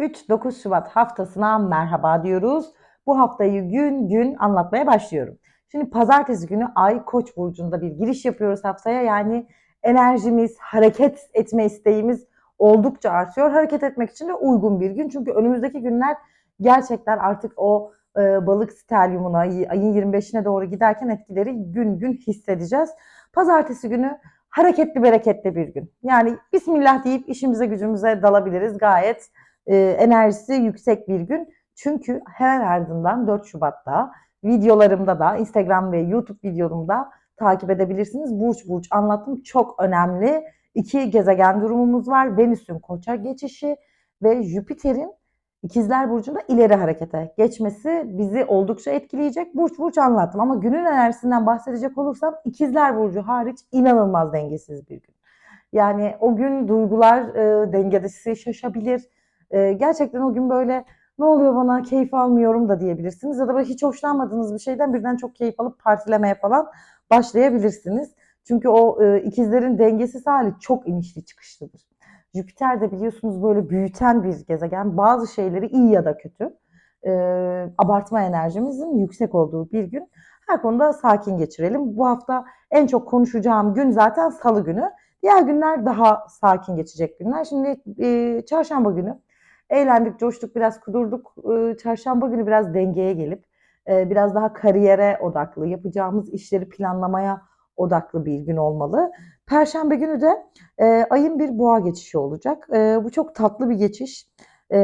3-9 Şubat haftasına merhaba diyoruz. Bu haftayı gün gün anlatmaya başlıyorum. Şimdi pazartesi günü Ay Koç burcunda bir giriş yapıyoruz haftaya. Yani enerjimiz, hareket etme isteğimiz oldukça artıyor. Hareket etmek için de uygun bir gün. Çünkü önümüzdeki günler gerçekten artık o e, balık stelyumuna ay- ayın 25'ine doğru giderken etkileri gün gün hissedeceğiz. Pazartesi günü hareketli bereketli bir gün. Yani Bismillah deyip işimize gücümüze dalabiliriz. Gayet e, enerjisi yüksek bir gün. Çünkü hemen ardından 4 Şubat'ta videolarımda da Instagram ve YouTube videomda takip edebilirsiniz. Burç burç anlattım. Çok önemli iki gezegen durumumuz var. Venüs'ün koça geçişi ve Jüpiter'in İkizler Burcu'nda ileri harekete geçmesi bizi oldukça etkileyecek. Burç burç anlattım ama günün enerjisinden bahsedecek olursam İkizler Burcu hariç inanılmaz dengesiz bir gün. Yani o gün duygular e, dengesi şaşabilir. E, gerçekten o gün böyle ne oluyor bana keyif almıyorum da diyebilirsiniz. Ya da böyle hiç hoşlanmadığınız bir şeyden birden çok keyif alıp partilemeye falan başlayabilirsiniz. Çünkü o e, ikizlerin dengesiz hali çok inişli çıkışlıdır. Jüpiter de biliyorsunuz böyle büyüten bir gezegen. Bazı şeyleri iyi ya da kötü. e, abartma enerjimizin yüksek olduğu bir gün. Her konuda sakin geçirelim. Bu hafta en çok konuşacağım gün zaten salı günü. Diğer günler daha sakin geçecek günler. Şimdi e, çarşamba günü eğlendik, coştuk, biraz kudurduk. E, çarşamba günü biraz dengeye gelip e, biraz daha kariyere odaklı, yapacağımız işleri planlamaya odaklı bir gün olmalı. Perşembe günü de e, ayın bir boğa geçişi olacak. E, bu çok tatlı bir geçiş. E,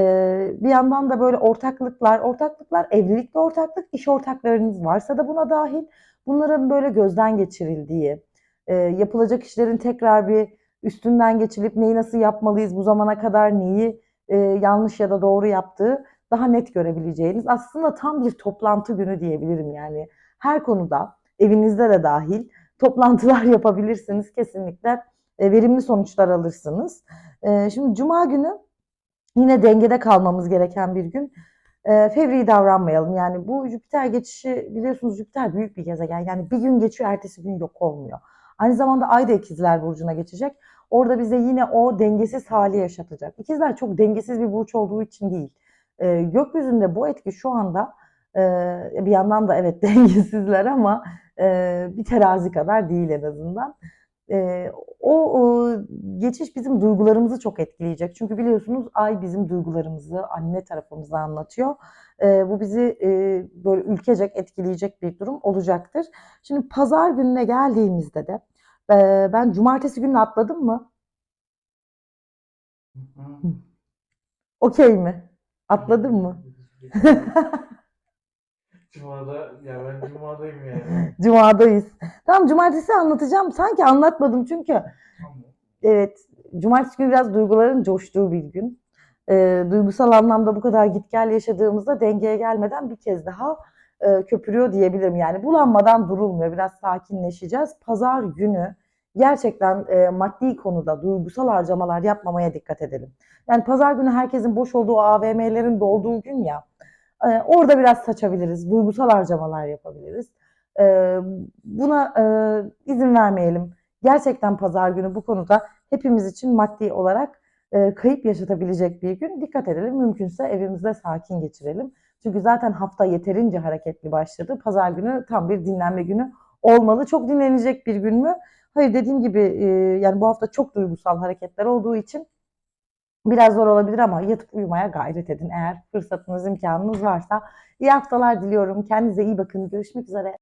bir yandan da böyle ortaklıklar, ortaklıklar, evlilikte ortaklık, iş ortaklarınız varsa da buna dahil. Bunların böyle gözden geçirildiği, e, yapılacak işlerin tekrar bir üstünden geçilip neyi nasıl yapmalıyız, bu zamana kadar neyi e, yanlış ya da doğru yaptığı daha net görebileceğiniz aslında tam bir toplantı günü diyebilirim yani. Her konuda evinizde de dahil toplantılar yapabilirsiniz kesinlikle e, verimli sonuçlar alırsınız. E, şimdi cuma günü yine dengede kalmamız gereken bir gün. E, fevri davranmayalım. Yani bu Jüpiter geçişi biliyorsunuz Jüpiter büyük bir gezegen. Yani bir gün geçiyor ertesi gün yok olmuyor. Aynı zamanda Ay da İkizler Burcu'na geçecek. Orada bize yine o dengesiz hali yaşatacak. İkizler çok dengesiz bir burç olduğu için değil. E, gökyüzünde bu etki şu anda e, bir yandan da evet dengesizler ama e, bir terazi kadar değil en azından. E, o, o geçiş bizim duygularımızı çok etkileyecek. Çünkü biliyorsunuz ay bizim duygularımızı, anne tarafımızı anlatıyor. E, bu bizi e, böyle ülkecek etkileyecek bir durum olacaktır. Şimdi pazar gününe geldiğimizde de e, ben cumartesi gününü atladım mı? Okey mi? Atladın mı? Cuma'da ya ben Cuma'dayım yani. Cuma'dayız. Tamam cumartesi anlatacağım. Sanki anlatmadım çünkü Tamam. evet cumartesi günü biraz duyguların coştuğu bir gün. Ee, duygusal anlamda bu kadar git gel yaşadığımızda dengeye gelmeden bir kez daha e, köpürüyor diyebilirim. Yani bulanmadan durulmuyor. Biraz sakinleşeceğiz. Pazar günü gerçekten e, maddi konuda duygusal harcamalar yapmamaya dikkat edelim. Yani pazar günü herkesin boş olduğu AVM'lerin dolduğu gün ya. e, orada biraz saçabiliriz. Duygusal harcamalar yapabiliriz. E, buna e, izin vermeyelim. Gerçekten pazar günü bu konuda hepimiz için maddi olarak e, kayıp yaşatabilecek bir gün. Dikkat edelim. Mümkünse evimizde sakin geçirelim. Çünkü zaten hafta yeterince hareketli başladı. Pazar günü tam bir dinlenme günü olmalı. Çok dinlenecek bir gün mü? Hayır dediğim gibi e, yani bu hafta çok duygusal hareketler olduğu için biraz zor olabilir ama yatıp uyumaya gayret edin eğer fırsatınız, imkanınız varsa. İyi haftalar diliyorum. Kendinize iyi bakın. Görüşmek üzere.